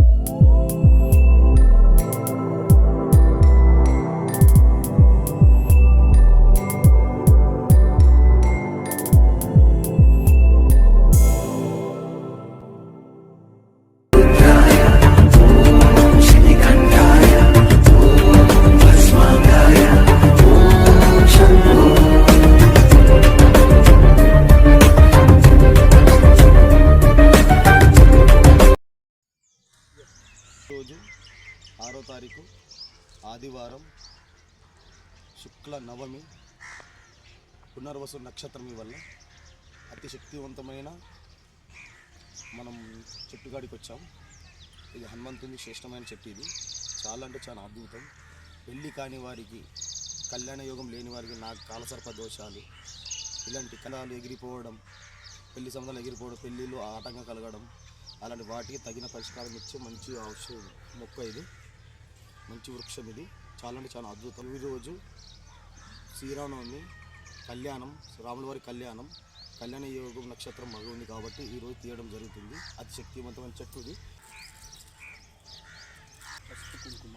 you Navami Punarvasu నక్షత్రం వల్ల అతి శక్తివంతమైన మనం చెట్టుగాడికి వచ్చాం. ఇది హనుమంతుని శ్రేష్టమైన చెట్టు ఇది. చాలా అంటే చాలా అద్భుతం. పెళ్ళి కాని వారికి కళ్యాణ యోగం లేని వారికి నాకు కాలసర్ప దోషాలు. ఇలాంటి కళాలు ఎగిరిపోవడం పెళ్ళి సంబంధాలు ఎగిరిపోవడం పెళ్ళిళ్ళు ఆటంకం కలగడం అలాంటి వాటికి తగిన పరిష్కారం ఇచ్చే మంచి ఔషధం మొక్క ఇది. మంచి వృక్షం ఇది. చాలా అంటే చాలా అద్భుతం. ఈరోజు శ్రీరామనవమి కళ్యాణం రాములవారి కళ్యాణం కళ్యాణ యోగం నక్షత్రం మగ ఉంది కాబట్టి ఈరోజు తీయడం జరుగుతుంది. అతి శక్తివంతమైన చెట్టు ఇది పసుపు కుంకుమ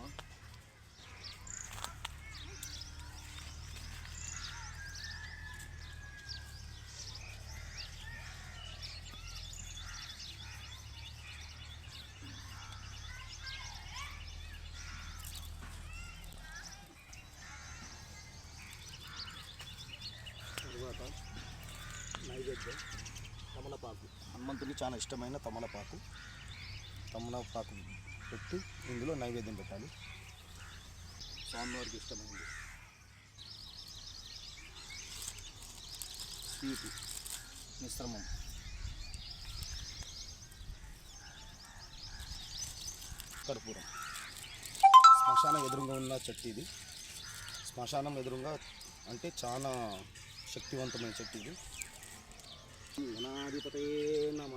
తర్వాత నైవేద్యం తమలపాకు. హనుమంతుడికి చాలా ఇష్టమైన తమలపాకు. తమలపాకు పెట్టి ఇందులో నైవేద్యం పెట్టాలి. స్వామివారికి ఇష్టమైనది. స్వీటు మిశ్రమం. కర్పూరం. శ్మశానం ఎదురుగా ఉన్న చెట్టు ఇది. శ్మశానం ఎదురుగా అంటే చాలా శక్తివంతమైన చెట్టు ఇది. గణాధిపతయే నమ.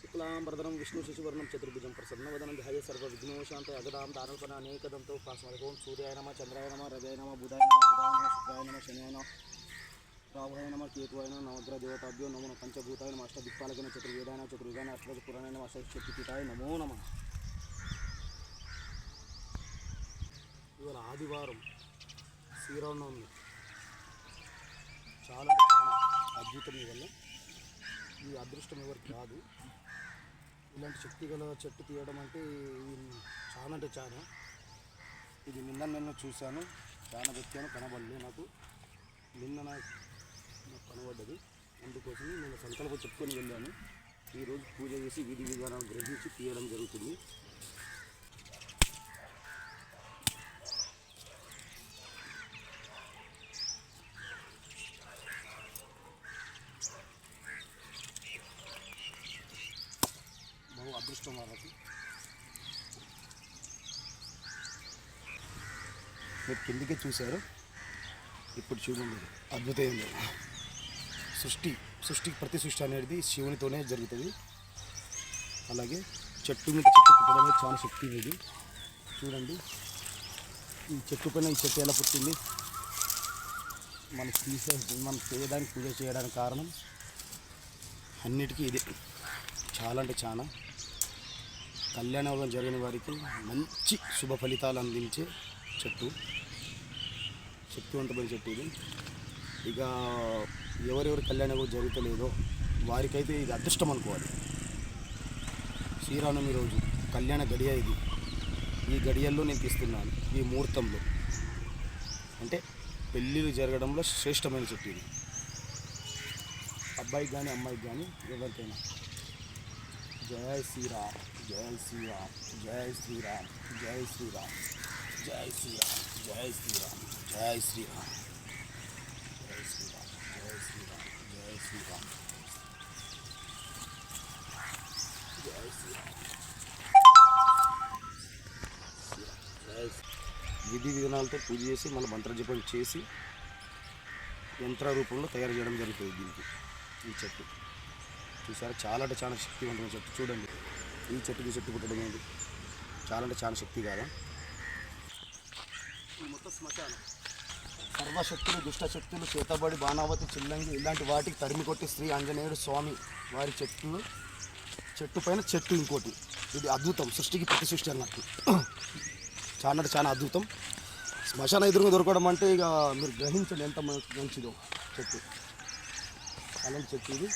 శుక్లాంబరధరం విష్ణు శిశువర్ణం చతుర్భుజం ప్రసన్నవదనం ధ్యాయ సర్వ విఘ్నోశాంత అగదాం దానపన అనేకదంతో ఉపాసన ఓం సూర్యాయ నమ చంద్రాయ నమ రజాయ నమ బుధాయ నమ బుధాయ నమ శుక్రాయ నమ శనియాయ నమ రాహుయ నమ కేతువాయ నమ నవగ్రహ దేవతాభ్యో నమో పంచభూతాయ నమ అష్టదిక్పాలకైన చతుర్వేదాయ చతుర్వేదాయ అష్టదశ పురాణాయ నమ అష్టశక్తిపీఠాయ నమో నమ. ఇవాళ ఆదివారం శ్రీరామనవమి. చాలా చాలా అద్భుతం వల్ల ఈ అదృష్టం ఎవరికి రాదు ఇలాంటి శక్తి గల చెట్టు తీయడం అంటే చాలా అంటే చాలా. ఇది నిన్న నిన్న చూశాను. చాలా వెతికాను కనబడలేదు నాకు. నిన్న నాకు నాకు కనబడ్డది. అందుకోసం నేను సంకల్పం చెప్పుకొని వెళ్ళాను. ఈరోజు పూజ చేసి విధి విధానాలు గ్రహించి తీయడం జరుగుతుంది. వాళ్ళకి మీరు కిందికే చూశారు. ఇప్పుడు చూడండి అద్భుతం సృష్టి సృష్టి ప్రతి సృష్టి అనేది శివునితోనే జరుగుతుంది. అలాగే చెట్టు మీద చెట్టు పుట్టడం అనేది చాలా శక్తి ఇది. చూడండి ఈ చెట్టు పైన ఈ చెట్టు ఎలా పుట్టింది? మనం తీసే మనం చేయడానికి పూజ చేయడానికి కారణం అన్నిటికీ ఇదే. చాలా అంటే చాలా. కళ్యాణం జరిగిన వారికి మంచి శుభ ఫలితాలు అందించే చెట్టు. శక్తివంతమైన చెట్టు ఇది. ఇక ఎవరెవరి కళ్యాణం జరుగుతలేదో వారికైతే ఇది అదృష్టం అనుకోవాలి. శ్రీరామనవమి రోజు కళ్యాణ గడియ ఇది. ఈ గడియల్లో నేను తీస్తున్నాను ఈ ముహూర్తంలో. అంటే పెళ్ళిళ్ళు జరగడంలో శ్రేష్టమైన చెట్టు ఇది. అబ్బాయికి కానీ అమ్మాయికి కానీ ఎవరికైనా. జై శ్రీరామ్ జై శ్రీరామ్ జై శ్రీరామ్ జై శ్రీరామ్ జై శ్రీరామ్ జై శ్రీరామ్ జై శ్రీరామ్ జై శ్రీరామ్ జై శ్రీరామ్ జై శ్రీరామ్ జై శ్రీరామ్ విధి విధానాలతో పూజ చేసి మన మంత్రజపం చేసి యంత్ర రూపంలో తయారు చేయడం జరుగుతుంది దీనికి ఈ చెట్టు చూసారా? చాలా అంటే చాలా శక్తివంతమైన చెట్టు. చూడండి. ఈ చెట్టుకి చెట్టు పుట్టడం ఏంటి? చాలా అంటే చాలా శక్తి కాదా? మొత్తం శ్మశానం. సర్వశక్తులు దుష్టశక్తులు చేతబడి బాణావతి చిల్లంగి ఇలాంటి వాటికి తరిమి కొట్టి శ్రీ ఆంజనేయుడు స్వామి వారి చెట్టు చెట్టు పైన చెట్టు ఇంకోటి. ఇది అద్భుతం. సృష్టికి ప్రతి సృష్టి అన్నట్టు. చాలా అంటే చాలా అద్భుతం. శ్మశాన ఎదురుగా దొరకడం అంటే ఇక మీరు గ్రహించండి ఎంత మంచిదో చెట్టు. అలాంటి చెట్టు ఇది.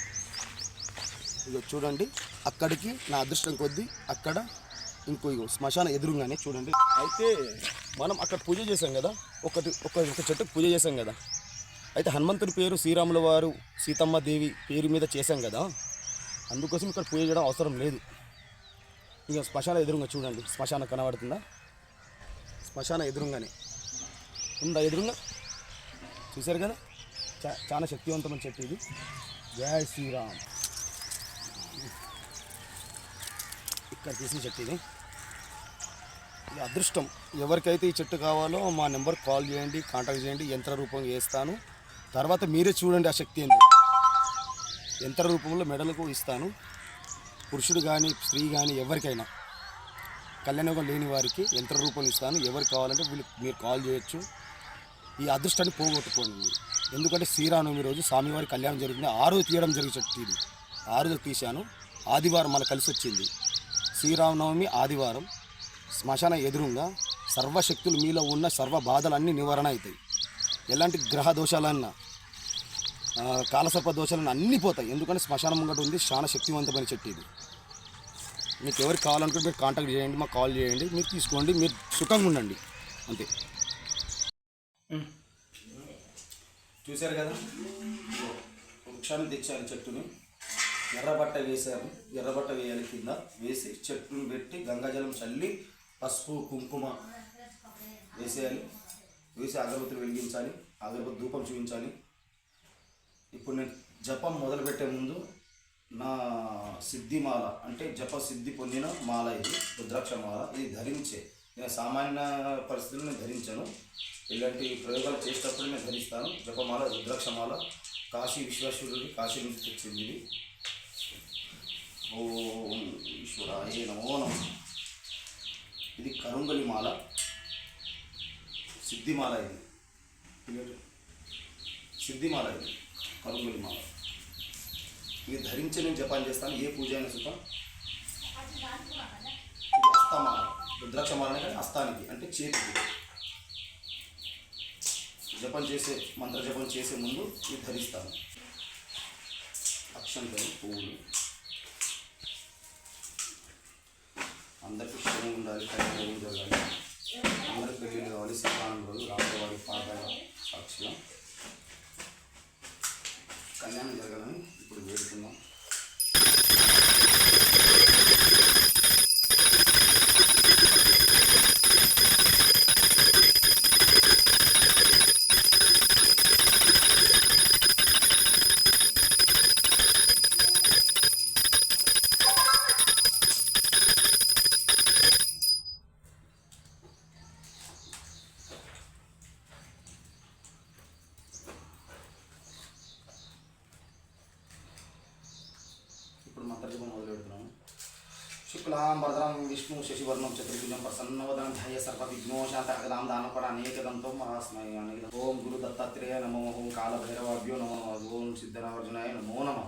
ఇక చూడండి అక్కడికి నా అదృష్టం కొద్దీ అక్కడ ఇంకో ఇగో శ్మశాన ఎదురుగానే చూడండి. అయితే మనం అక్కడ పూజ చేసాం కదా ఒకటి ఒక ఒక చెట్టుకు పూజ చేసాం కదా. అయితే హనుమంతుని పేరు శ్రీరాముల వారు సీతమ్మ దేవి పేరు మీద చేశాం కదా. అందుకోసం ఇక్కడ పూజ చేయడం అవసరం లేదు. ఇక శ్మశాన ఎదురుగా చూడండి శ్మశానం కనబడుతుందా? శ్మశాన ఎదురుగానే. ఉందా ఎదురుగా? చూశారు కదా? చా చాలా శక్తివంతమైన చెట్టు ఇది. శ్రీరామ్. ఇక్కడ తీసిన చెట్టు ఇది. ఇది అదృష్టం. ఎవరికైతే ఈ చెట్టు కావాలో మా నెంబర్ కాల్ చేయండి కాంటాక్ట్ చేయండి యంత్ర రూపంగా వేస్తాను. తర్వాత మీరే చూడండి ఆ శక్తి ఏంటి యంత్ర రూపంలో మెడలకు ఇస్తాను. పురుషుడు కానీ స్త్రీ కానీ ఎవరికైనా. కళ్యాణయోగం లేని వారికి యంత్ర రూపం ఇస్తాను. ఎవరికి కావాలంటే వీళ్ళు మీరు కాల్ చేయొచ్చు. ఈ అదృష్టాన్ని పోగొట్టుకోండి ఎందుకంటే శ్రీరామనవమి రోజు స్వామివారి కళ్యాణం జరిగింది. ఆ రోజు తీయడం జరిగే చెట్టు ఇది. ఆ రోజు తీశాను. ఆదివారం మళ్ళీ కలిసి వచ్చింది. శ్రీరామనవమి ఆదివారం శ్మశాన ఎదురుగా సర్వశక్తులు మీలో ఉన్న సర్వ బాధలన్నీ నివారణ అవుతాయి. ఎలాంటి గ్రహ దోషాలన్నా కాలసర్ప దోషాలన్నా అన్నీ పోతాయి. ఎందుకంటే శ్మశానం ముంగట ఉంది చాలా శక్తివంతమైన చెట్టు ఇది. మీకు ఎవరికి కావాలనుకుంటే మీరు కాంటాక్ట్ చేయండి మాకు కాల్ చేయండి మీరు తీసుకోండి మీరు సుఖంగా ఉండండి. అంతే. చూశారు కదా? వృక్షాన్ని తెచ్చాను చెట్టుని. ఎర్రబట్ట వేసాము ఎర్రబట్ట వేయాలి కింద. వేసి చెట్టును పెట్టి గంగాజలం చల్లి పసుపు కుంకుమ వేసేయాలి. వేసి అగరబత్తులు వెలిగించాలి. అగరబత్తి ధూపం చూపించాలి. ఇప్పుడు నేను జపం మొదలుపెట్టే ముందు నా సిద్ధి మాల అంటే జప సిద్ధి పొందిన మాల ఇది రుద్రాక్ష మాల. ఇది ధరించే. నేను సామాన్య పరిస్థితులు నేను ధరించాను. ఇలాంటి ప్రయోగాలు చేసేటప్పుడు నేను ధరిస్తాను. జపమాల రుద్రాక్షమాల కాశీ విశ్వేశ్వరుడి కాశీ నుంచి తెచ్చింది ఇది. ఓం ఈశ్వరాయ నమో నమ. ఇది కరుంగలి మాల సిద్ధిమాల ఇది. సిద్ధిమాల ఇది. కరుంగలి మాల ఇది ధరించి నేను జపాన్ చేస్తాను. ఏ పూజ అయినా సుతం ఇది అస్తమాల. రుద్రాక్షమాల అంటే అస్తానికి. అంటే చేతికి. జపం చేసే మంత్ర జపం చేసే ముందు ఇది ధరిస్తాను. అక్షంతలు పువ్వులు. అందరికీ క్షేమంగా ఉండాలి కళ్యాణం జరగాలి అందరూ పెళ్ళిళ్ళు కావాలి శ్రీరాముడు రామవారి పాదాల సాక్షిలో కళ్యాణం జరగాలని ఇప్పుడు వేడుకుందాం ఇప్పుడు మంత్రజపం మొదలు పెడుతున్నాము శుక్లాం వరదరం విష్ణు శశివర్ణం చతుర్భుజం ప్రసన్నవదనం ధ్యాయ సర్వ విఘ్నోశాంత అగదాం దానపర అనేకదంతం మహాస్మై అనేకదం. ఓం గురు దత్తాత్రేయ నమో ఓం కాలభైరవాభ్యో నమో నమః ఓం సిద్ధనార్జునాయ నమో నమ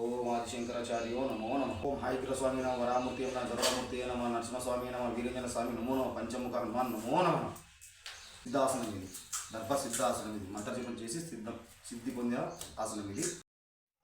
ఓం ఆదిశంకరాచార్యో నమో నమ ఓం హాయిగ్ర స్వామి నమ వరామూర్తి నమ గరుడమూర్తి నమ నరసింహస్వామి నమ వీరంజన స్వామి నమో నమ పంచముఖ హనుమాన్ నమో నమ. సిద్ధాసనం ఇది. దర్భ సిద్ధాసనం ఇది. మంత్రజపం చేసి సిద్ధం సిద్ధి పొందిన ఆసనం ఇది.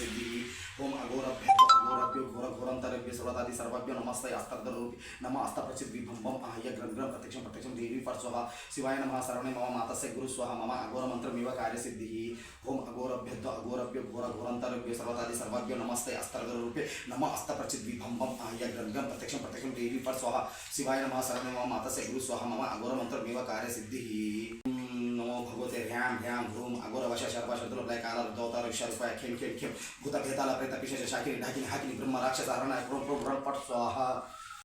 सिद्धिः ओम नमस्ते अस्तर्धरूपि नम अस्तप्रचिद्विभम्बं आहय ग्रं ग्रं प्रत्यक्षं शिवाय नमः, शरणे मम मातस्य गुरुस्वः मम अघोरमन्त्रमिव कार्यसिद्धिः। ओम अघोरभ्य अघोरभ्यो घोर घोरन्तरभ्य सर्वतादि नमस्ते अस्तर्धरूपे नम अस्तप्रचिद्विभम्बं आहय ग्रं ग्रं प्रत्यक्षं शिवाय नमः, शरणे मम मातस्य गुरुस्वः मम अघोरमन्त्रमिव कार्यसिद्धिः। ओम भगवते ह्यां ह्यां ह्रूं अघोरवश शर्वशत्रुभयकालब्धोतर विश्वरूपाय खें खें खें भूतभेताल प्रेतपिशेष शाकिनि ढाकिनि हाकिनि ब्रह्म राक्षस हरणाय क्रों क्रों पट स्वाहा